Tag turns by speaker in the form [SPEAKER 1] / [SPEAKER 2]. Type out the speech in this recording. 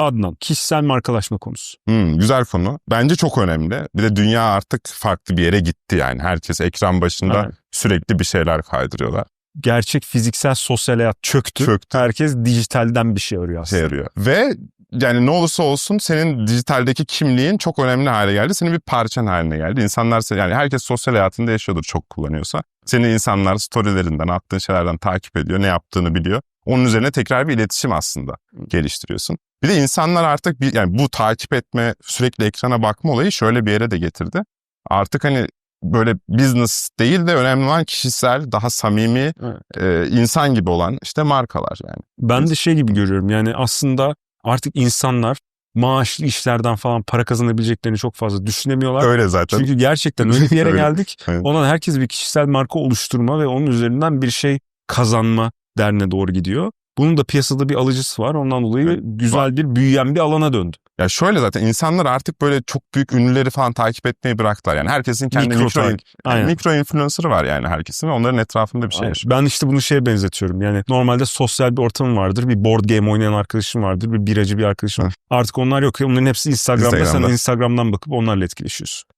[SPEAKER 1] Adnan, kişisel markalaşma konusu.
[SPEAKER 2] Hmm, güzel konu. Bence çok önemli. Bir de dünya artık farklı bir yere gitti yani. Herkes ekran başında
[SPEAKER 1] Evet.
[SPEAKER 2] sürekli bir şeyler kaydırıyorlar.
[SPEAKER 1] Gerçek fiziksel sosyal hayat çöktü.
[SPEAKER 2] Çöktü.
[SPEAKER 1] Herkes dijitalden bir şey arıyor
[SPEAKER 2] şey
[SPEAKER 1] aslında.
[SPEAKER 2] yarıyor. Ve yani ne olursa olsun senin dijitaldeki kimliğin çok önemli hale geldi. Senin bir parçan haline geldi. İnsanlar seni- yani herkes sosyal hayatında yaşıyordur çok kullanıyorsa. Seni insanlar storylerinden, attığın şeylerden takip ediyor. Ne yaptığını biliyor. Onun üzerine tekrar bir iletişim aslında geliştiriyorsun. Bir de insanlar artık bir, yani bu takip etme, sürekli ekrana bakma olayı şöyle bir yere de getirdi. Artık hani böyle business değil de önemli olan kişisel, daha samimi,
[SPEAKER 1] Evet.
[SPEAKER 2] e, insan gibi olan işte markalar yani.
[SPEAKER 1] Ben de şey gibi görüyorum yani aslında artık insanlar maaşlı işlerden falan para kazanabileceklerini çok fazla düşünemiyorlar.
[SPEAKER 2] Öyle zaten.
[SPEAKER 1] Çünkü gerçekten öyle bir yere geldik.
[SPEAKER 2] Evet.
[SPEAKER 1] Ondan herkes bir kişisel marka oluşturma ve onun üzerinden bir şey kazanma derdine doğru gidiyor. Bunun da piyasada bir alıcısı var. Ondan dolayı
[SPEAKER 2] Evet.
[SPEAKER 1] güzel bir büyüyen bir alana döndü.
[SPEAKER 2] Ya şöyle zaten insanlar artık böyle çok büyük ünlüleri falan takip etmeyi bıraktılar. Yani herkesin kendi
[SPEAKER 1] Mikro
[SPEAKER 2] mikro, yani
[SPEAKER 1] Aynen.
[SPEAKER 2] mikro influencer'ı var yani herkesin ve onların etrafında bir şey
[SPEAKER 1] Aynen. Ben işte bunu şeye benzetiyorum. Yani normalde sosyal bir ortamım vardır. Bir board game oynayan arkadaşım vardır. Bir biracı bir arkadaşım.
[SPEAKER 2] Hı.
[SPEAKER 1] Artık onlar yok. Onların hepsi Instagram'da. Sen
[SPEAKER 2] Instagram'da.
[SPEAKER 1] Instagram'dan bakıp onlarla etkileşiyorsun.